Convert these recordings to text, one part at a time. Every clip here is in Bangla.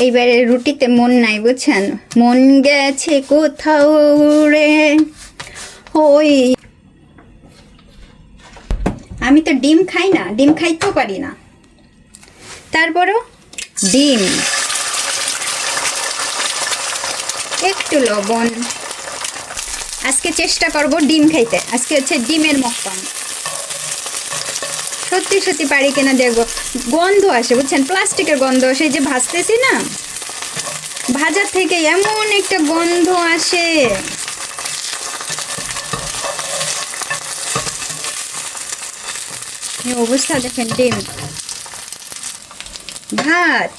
এইবারে রুটিতে মন নাই, বুঝছেন? মন গেছে কোথাও রে? ওই। আমি তো ডিম খাই না, ডিম খাইতেও পারি না। তারপরও? ডিম। একটু লবণ। আজকে চেষ্টা করব ডিম খাইতে। আজকে হচ্ছে ডিমের মক্কাম সত্যি সত্যি পারি কিনা দেখব। গন্ধ আসে, বুঝছেন? প্লাস্টিকের গন্ধ, সেই যে ভাজতেছি না ভাজার থেকে এমন একটা গন্ধ আসে। অবস্থা দেখেন, ডিম। ভাত।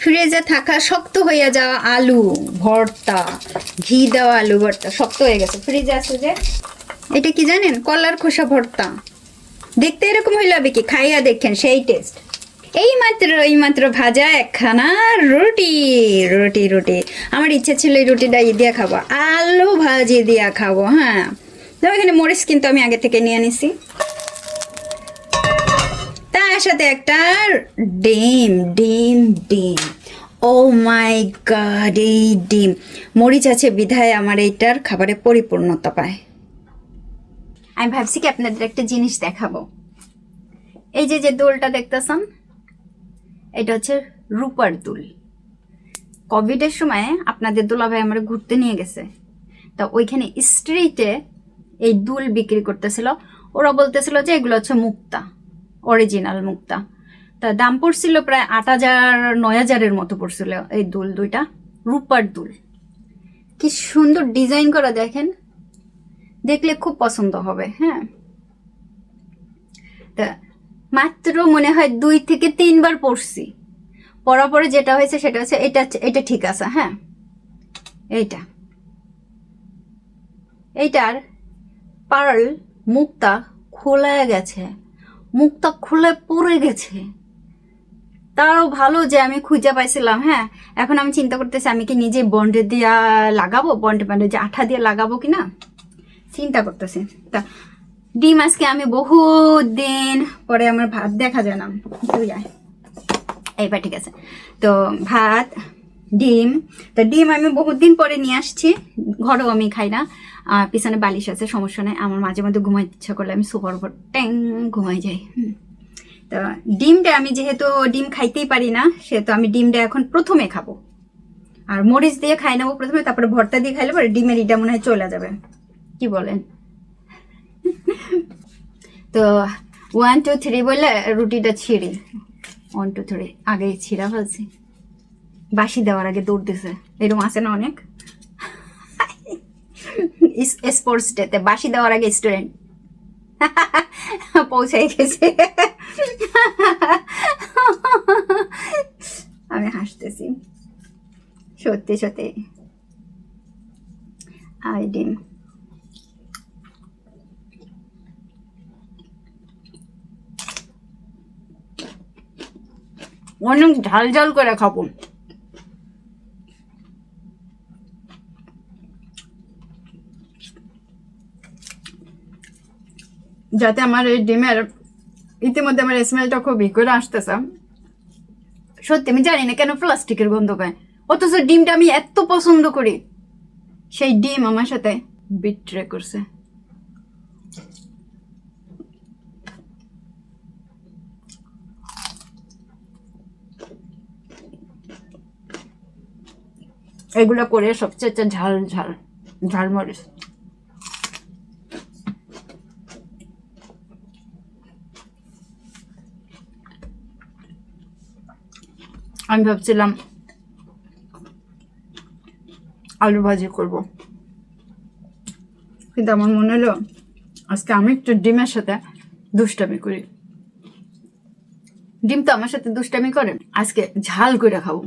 ফ্রিজে থাকা শক্ত হইয়া যাওয়া আলু, ভর্তা, ঘি দেওয়া আলু, ভর্তা, শক্ত হয়ে গেছে। ফ্রিজে আছে যে, এটা কি জানেন? কলার খোসা ভর্তা। দেখতে এরকম হইলে হবে কি? খাইয়া দেখেন, সেই টেস্ট এই মাত্র এই মাত্র ভাজা একখানা রুটি রুটি রুটি। আমার ইচ্ছে ছিল এই রুটিটা ই দিয়ে খাব, আলু ভাজি দিয়া খাব হ্যাঁ। দেখো এখানে মরিচ কিন্তু আমি আগে থেকে নিয়ে নিছি। তার সাথে একটা ডিম ডিম ডিম। ও মাই গড এই ডিম। মরিচ আছে বিধায় আমার এইটার খাবারে পরিপূর্ণতা পায়। আমি ভাবছি কি আপনাদের একটা জিনিস দেখাবো। এই যে যে দোলটা দেখতেছেন, এটা হচ্ছে রূপার দুল। কোভিডের সময় আপনাদের দোলাভাই আমার ঘুরতে নিয়ে গেছে। তা ওইখানে স্ট্রিটে এই দুল বিক্রি করতেছিল। ওরা বলতেছিল যে এগুলো হচ্ছে মুক্তা অরিজিনাল মুক্তা। তা দাম পড়ছিল প্রায় আট হাজার, নয় হাজারের মতো পড়ছিল এই দুল দুইটা, রূপার দুল। কি সুন্দর ডিজাইন করা দেখেন। দেখলে খুব পছন্দ হবে হ্যাঁ? তা মাত্র মনে হয় দুই থেকে তিনবার পড়ছি। পড়ার পরে যেটা হয়েছে সেটা হচ্ছে এটা এটা ঠিক আছে হ্যাঁ? এইটা। এইটার পার্ল মুখটা খোলা গেছে। মুখটা খুলে পড়ে গেছে। তারও ভালো যে আমি খুঁজে পাইছিলাম হ্যাঁ? এখন আমি চিন্তা করতেছি আমি কি নিজে বন্ডে দিয়া লাগাবো? বন্ডে বন্ডে যে আঠা দিয়ে লাগাবো কি না চিন্তা করতেছি। তা ডিম আজকে আমি বহু দিন পরে আমার ভাত দেখা যায় না। আয়। এইবার ঠিক আছে। তো ভাত, ডিম, তো ডিম আমি বহুত দিন পরে নিয়ে আসছি। ঘরেও আমি খাই না। পিছনে বালিশ আছে, সমস্যা নেই। আমার মাঝে মধ্যে ঘুমাই ইচ্ছা করলে আমি সুপার উপর ট্যাং ঘুমাই যাই। তো ডিমটা আমি যেহেতু ডিম খাইতেই পারি না, সেহেতু আমি ডিমটা এখন প্রথমে খাব। আর মরিচ দিয়ে খাই নেব প্রথমে, তারপরে ভর্তা দিয়ে খাইলে পরে ডিমের ইটা মনে হয় চলে যাবে। কি বলেন তো ওয়ান টু থ্রি বলে রুটিটা ছিঁড়ি। ওয়ান টু থ্রি আগেই ছিঁড়া ফেলছি। বাসি দেওয়ার আগে দৌড় দিছে। এরকম আছে না অনেক? স্পোর্টস ডেতে বাসি দেওয়ার আগে স্টুডেন্ট পৌঁছাই গেছে। আমি হাসতেছি। সত্যি সত্যি। আই ডিম অনেক ঝাল ঝাল করে খাব। যাতে আমার এই ডিমের ইতিমধ্যে আমার স্মেলটা খুব ই করে আসতেছে। সত্যি, আমি জানি না কেন প্লাস্টিকের গন্ধ পায়। অথচ ডিমটা আমি এত পছন্দ করি। সেই ডিম আমার সাথে বিট্রে করছে। এগুলো করে সবচেয়ে ঝাল ঝাল ঝালমরিচ আমি ভাবছিলাম আলু ভাজি করব। কিন্তু আমার মনে হলো আজকে আমি একটু ডিমের সাথে দুষ্টামি করি। ডিম তো আমার সাথে দুষ্টামি করে, আজকে ঝাল করে খাব।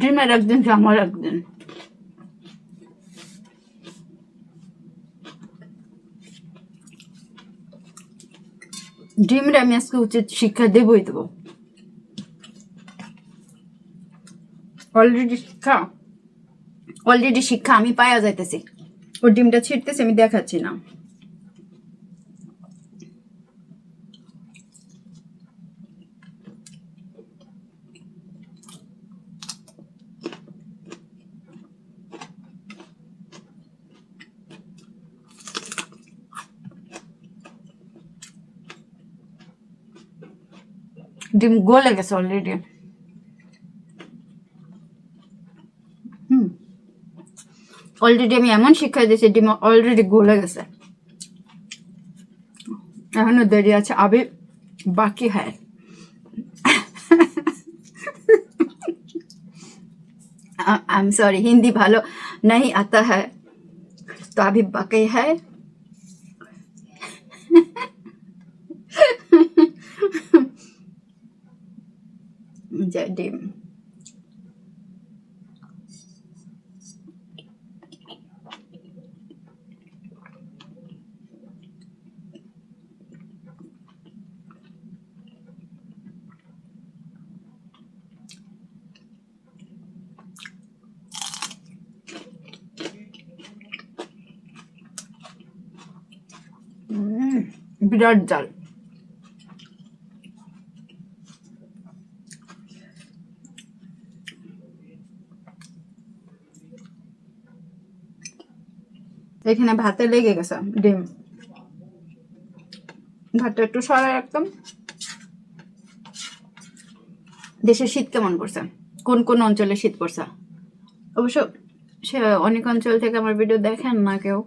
ডিমের একদিন আমার একদিন ডিমের আমি আজকে উচিত শিক্ষা দেবই দেবো। অলরেডি শিক্ষা? অলরেডি শিক্ষা, আমি পায়া যাইতেছি। ওর ডিমটা ছিটতেছে আমি দেখাচ্ছি না। ডিম গলে গেছে অলরেডি হুম অলরেডি আমি এমন শিক্ষা দিয়েছি ডিম অলরেডি গলে গেছে এখনো দেরি আছে আবে বাকি হ্যাঁ आई एम सॉरी हिंदी भालो नहीं आता है तो अभी बाकी है Jadim. Hmm, bir daha. এখানে ভাতে লেগে গেছে, ডিম। ভাতটা একটু সরাই রাখতাম। দেশে শীত কেমন পড়ছে? কোন কোন অঞ্চলে শীত পড়ছে? অবশ্য সে অনেক অঞ্চল থেকে আমার ভিডিও দেখেন না কেউ।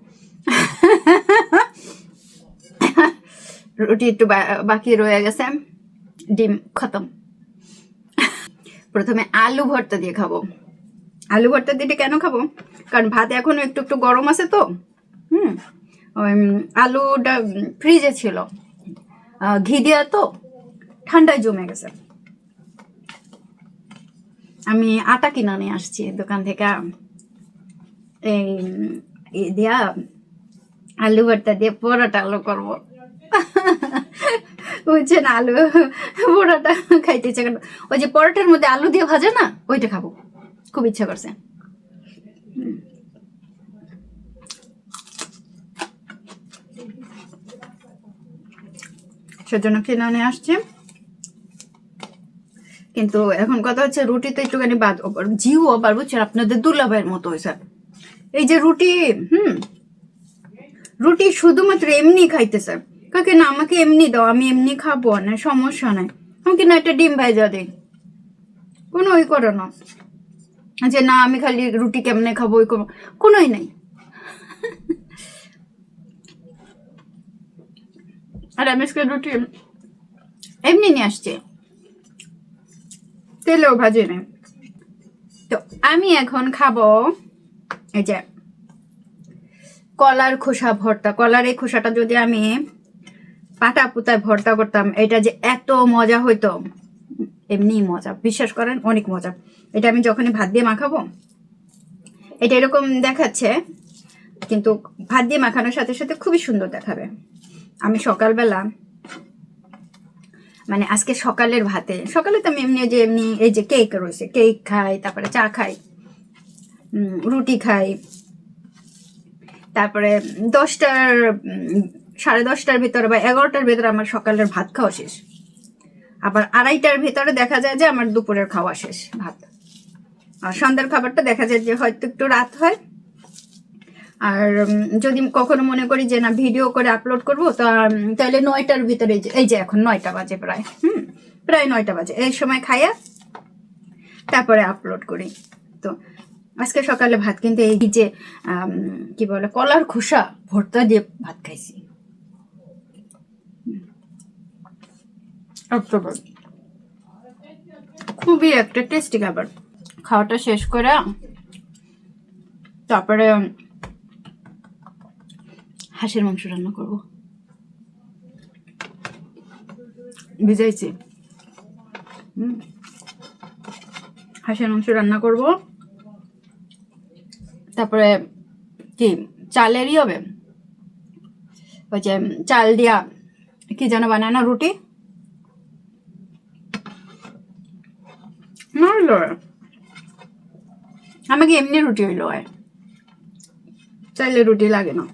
রুটি একটু বাকি রয়ে গেছে। ডিম খতম। প্রথমে আলু ভর্তা দিয়ে খাব। আলু ভর্তা দিয়ে কেন খাব? কারণ ভাত এখনও একটু একটু গরম আছে তো। হুম? ওই, আলুটা ফ্রিজে ছিল। ঘি দেওয়া তো ঠান্ডায় জমে গেছে। আমি আটা কিনা নিয়ে আসছি দোকান থেকে। এই দিয়া আলু ভর্তা দিয়ে পরোটা আলু করব। বুঝছেন আলু পরোটা খাইতে ইচ্ছা ওই যে পরোটার মধ্যে আলু দিয়ে ভাজে না ওইটা খাব। খুব ইচ্ছা করছে। সেজন্য কিনে নিয়ে আসছে। কিন্তু এখন কথা হচ্ছে রুটি তো একটুখানি বাদ জিও আবার বুঝছেন আপনাদের দুর্লভের মতো হয়েছে। এই যে রুটি, হুম, রুটি শুধুমাত্র এমনি খাইতেছে। কাকে না আমাকে এমনি দাও, আমি এমনি খাব, না সমস্যা নাই। আমাকে না একটা ডিম ভাইজা দিই কোনো ওই করো না। যে না, আমি খালি রুটি কেমনে খাব, ওই করব কোনোই নাই। আর আজকে রুটি এমনি নিয়ে আসছে। তেলেও ভাজি নেই। তো আমি এখন খাব এই যে কলার খোসা ভর্তা। কলার এই খোসাটা যদি আমি পাটা পুতায় ভর্তা করতাম, এটা যে এত মজা হইতো। এমনি মজা, বিশ্বাস করেন, অনেক মজা। এটা আমি যখনই ভাত দিয়ে মাখাবো, এটা এরকম দেখাচ্ছে, কিন্তু ভাত দিয়ে মাখানোর সাথে সাথে খুবই সুন্দর দেখাবে। আমি সকালবেলা মানে আজকে সকালের ভাতে, সকালে তো আমি এমনি যে এমনি, এই যে কেক রয়েছে কেক খাই, তারপরে চা খাই রুটি খাই, তারপরে দশটার সাড়ে দশটার ভিতরে বা এগারোটার ভিতরে আমার সকালের ভাত খাওয়া শেষ। আবার আড়াইটার ভিতরে দেখা যায় যে আমার দুপুরের খাওয়া শেষ ভাত। আর সন্ধ্যার খাবারটা দেখা যায় যে হয়তো একটু রাত হয় আর যদি কখনো মনে করি যে না ভিডিও করে আপলোড করব তো তাহলে নয়টার ভিতরে এই যে- এখন নয়টা বাজে প্রায় হুম প্রায় নয়টা বাজে এই সময় খাইয়া তারপরে আপলোড করি। তো আজকে সকালে ভাত কিন্তু এই যে কি বলে কলার খোসা ভর্তা দিয়ে ভাত খাইছি। অক্টোবর খুবই একটা টেস্টি খাবার। খাওয়াটা শেষ করে তারপরে হাঁসের মাংস রান্না করব। ভিজাইছি। হাঁসের মাংস রান্না করব। তারপরে কি, চালেরই হবে? ওই যে চাল দিয়া কি যেন বানায় না, রুটি? আমাকে এমনি রুটি হইল চাইলে রুটি লাগে না।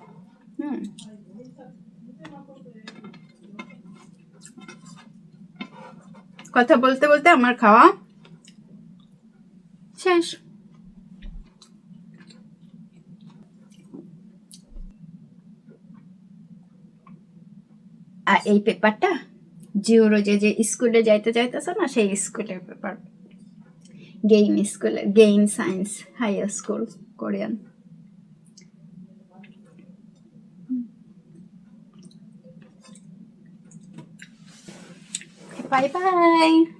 কথা বলতে বলতে আমার খাওয়া শেষ। আর এই পেপারটা জিওরো যে যে স্কুলে যাইতে যাইতেছে না, সেই স্কুলের পেপার। গেইম স্কুলে, game science higher school, Korean. Bye bye.